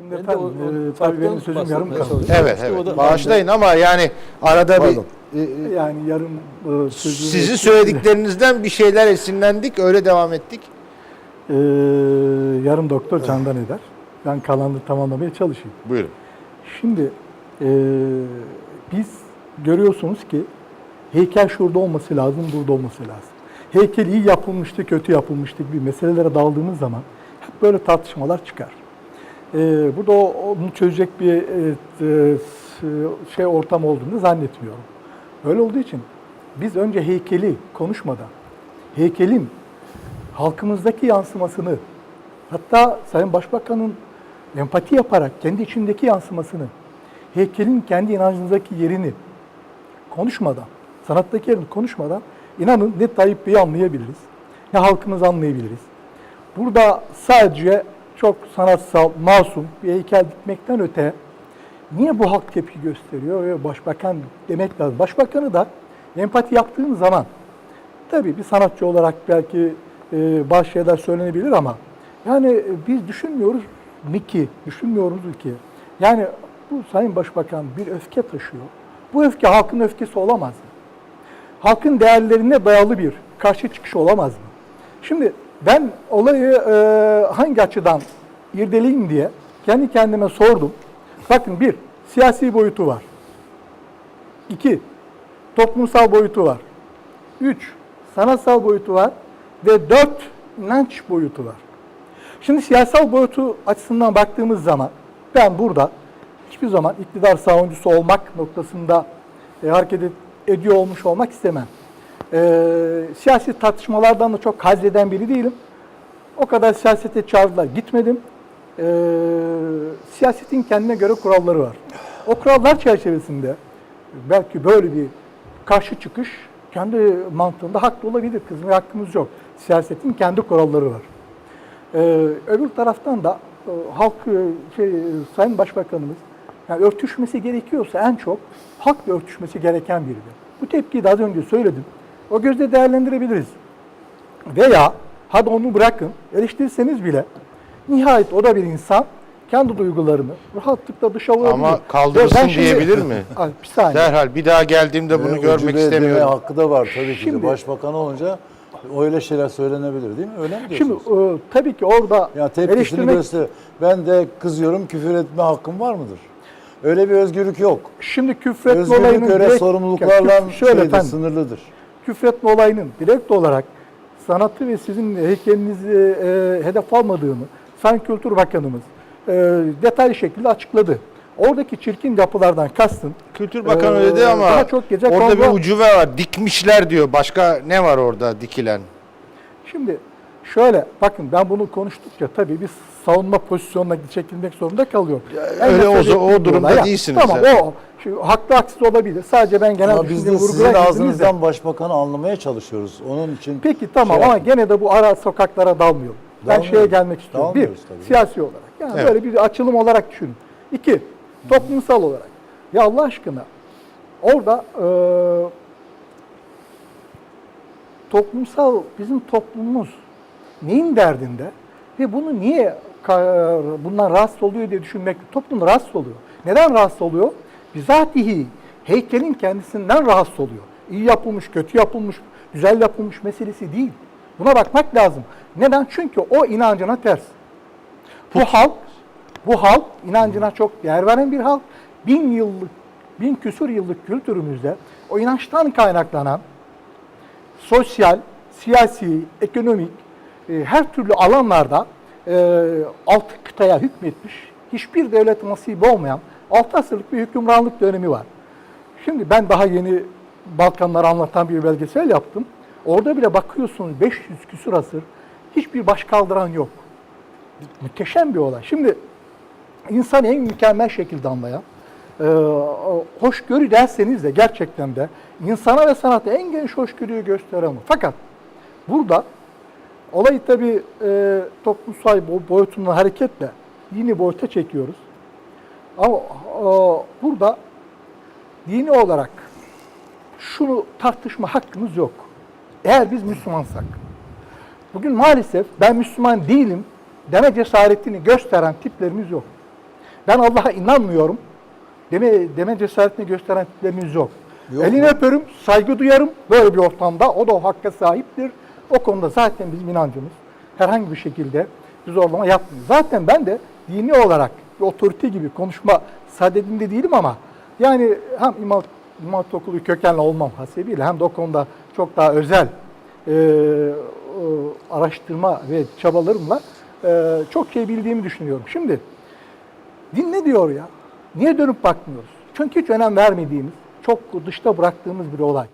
Şimdi Ben de efendim, o- o e, tabii benim sözüm yarım kaldı. Evet, İşte evet. da- Bağışlayın ama yani arada Pardon. bir e, Yani yarım e, sözü... sizin söylediklerinizden bir şeyler esinlendik, öyle devam ettik. E, yarım doktor candan eder. Ben kalanını tamamlamaya çalışayım. Buyurun. Şimdi e, biz görüyorsunuz ki heykel şurada olması lazım, burada olması lazım. Heykel iyi yapılmıştı, kötü yapılmıştı gibi meselelere daldığımız zaman hep böyle tartışmalar çıkar. E, burada o- onu çözecek bir e, e, şey ortam olduğunu zannetmiyorum. Öyle olduğu için biz önce heykeli konuşmadan, heykelin halkımızdaki yansımasını, hatta Sayın Başbakan'ın empati yaparak kendi içindeki yansımasını, heykelin kendi inancınızdaki yerini konuşmadan, sanattaki yerini konuşmadan inanın ne Tayyip Bey'i anlayabiliriz, ne halkımızı anlayabiliriz. Burada sadece çok sanatsal, masum bir heykel dikmekten öte niye bu halk tepki gösteriyor ve başbakan demek lazım. Başbakanı da empati yaptığın zaman tabii bir sanatçı olarak belki e, bazı şeyler söylenebilir ama yani e, biz düşünmüyoruz mi ki, düşünmüyoruz ki yani bu Sayın Başbakan bir öfke taşıyor. Bu öfke halkın öfkesi olamaz mı? halkın değerlerine dayalı bir karşı çıkış olamaz mı? Şimdi ben olayı e, hangi açıdan irdeleyeyim diye kendi kendime sordum. Bakın bir, siyasi boyutu var. İki, toplumsal boyutu var. Üç, sanatsal boyutu var. Ve dört, inanç boyutu var. Şimdi siyasal boyutu açısından baktığımız zaman ben burada hiçbir zaman iktidar savunucusu olmak noktasında e, hareket ed- ediyor olmuş olmak istemem. E, siyasi tartışmalardan da çok haz eden biri değilim. O kadar siyasete çağrılar gitmedim. E, siyasetin kendine göre kuralları var. O kurallar çerçevesinde belki böyle bir karşı çıkış kendi mantığında haklı olabilir. Kızmaya hakkımız yok. Siyasetin kendi kuralları var. Ee, öbür taraftan da e, halk e, şey, e, Sayın Başbakanımız yani örtüşmesi gerekiyorsa en çok halkla örtüşmesi gereken biridir. Bu tepkiyi de az önce söyledim. O gözle değerlendirebiliriz. Veya hadi onu bırakın eleştirirseniz bile nihayet o da bir insan kendi duygularını rahatlıkla dışa vurabilir. Ama ben şimdi- diyebilir mi? Ay, bir saniye. Derhal bir daha geldiğimde bunu Ve görmek istemiyorum. hakkı da var tabii ki. Şimdi-. Başbakan olunca öyle şeyler söylenebilir değil mi? Öyle mi Şimdi diyorsunuz? e, tabii ki orada ya tepkisini eleştirmek göster. Ben de kızıyorum küfür etme hakkım var mıdır? Öyle bir özgürlük yok. Şimdi küfretme Özgürlük olayının öyle direkt- sorumluluklarla Küf- şöyle şeydir, efendim, sınırlıdır. Küfretme olayının direkt olarak sanatı ve sizin heykelinizi e, hedef almadığını Sayın Kültür Bakanımız e, detaylı şekilde açıkladı. Oradaki çirkin yapılardan kastın Kültür Bakanı Ee, dedi ama daha çok gece orada kondu- bir ucuve var. Dikmişler diyor. Başka ne var orada dikilen? Şimdi şöyle bakın ben bunu konuştukça tabii bir savunma pozisyonuna çekilmek zorunda kalıyor. En öyle o- nefret o durumda ya. değilsiniz Tamam zaten. o şu, haklı haksız olabilir. Sadece ben genel Ama biz de sizin istedim de. ağzınızdan başbakanı anlamaya çalışıyoruz. Onun için Peki tamam şey ama yapın. gene de bu ara sokaklara dalmıyorum. Ben Dalmıyoruz. şeye gelmek istiyorum. Bir, Dalmıyoruz tabii. siyasi olarak. Yani Evet. böyle bir açılım olarak düşünün. İki, toplumsal olarak. Ya Allah aşkına orada e, toplumsal bizim toplumumuz neyin derdinde ve bunu niye bundan rahatsız oluyor diye düşünmek toplum rahatsız oluyor. Neden rahatsız oluyor? Bizatihi heykelin kendisinden rahatsız oluyor. İyi yapılmış, kötü yapılmış, güzel yapılmış meselesi değil. Buna bakmak lazım. Neden? Çünkü o inancına ters. Bu halk, bu halk inancına çok değer veren bir halk. Bin yıllık, bin küsur yıllık kültürümüzde o inançtan kaynaklanan sosyal, siyasi, ekonomik e, her türlü alanlarda e, altı kıtaya hükmetmiş, hiçbir devlet nasibi olmayan altı asırlık bir hükümranlık dönemi var. Şimdi ben daha yeni Balkanları anlatan bir belgesel yaptım. Orada bile bakıyorsunuz 500 küsur asır hiçbir baş kaldıran yok. Müteşem bir olay. Şimdi insan en mükemmel şekilde anlayan, e, hoşgörü derseniz de gerçekten de insana ve sanata en geniş hoşgörüyü gösteren. Fakat burada olayı tabii e, toplumsal bo- boyutundan hareketle dini boyuta çekiyoruz. Ama e, burada dini olarak şunu tartışma hakkımız yok. Eğer biz Müslümansak. Bugün maalesef ben Müslüman değilim deme cesaretini gösteren tiplerimiz yok. ben Allah'a inanmıyorum deme, deme cesaretini gösteren tiplerimiz yok. Yok Elini mu? öperim, saygı duyarım böyle bir ortamda. O da o hakka sahiptir. O konuda zaten bizim inancımız herhangi bir şekilde bir zorlama yapmıyor. Zaten ben de dini olarak bir otorite gibi konuşma sadedinde değilim ama yani hem İmam, İmam Okulu kökenli olmam hasebiyle hem de o konuda çok daha özel e, o araştırma ve çabalarımla e, çok şey bildiğimi düşünüyorum. Şimdi din ne diyor ya? Niye dönüp bakmıyoruz? Çünkü hiç önem vermediğimiz, çok dışta bıraktığımız bir olay.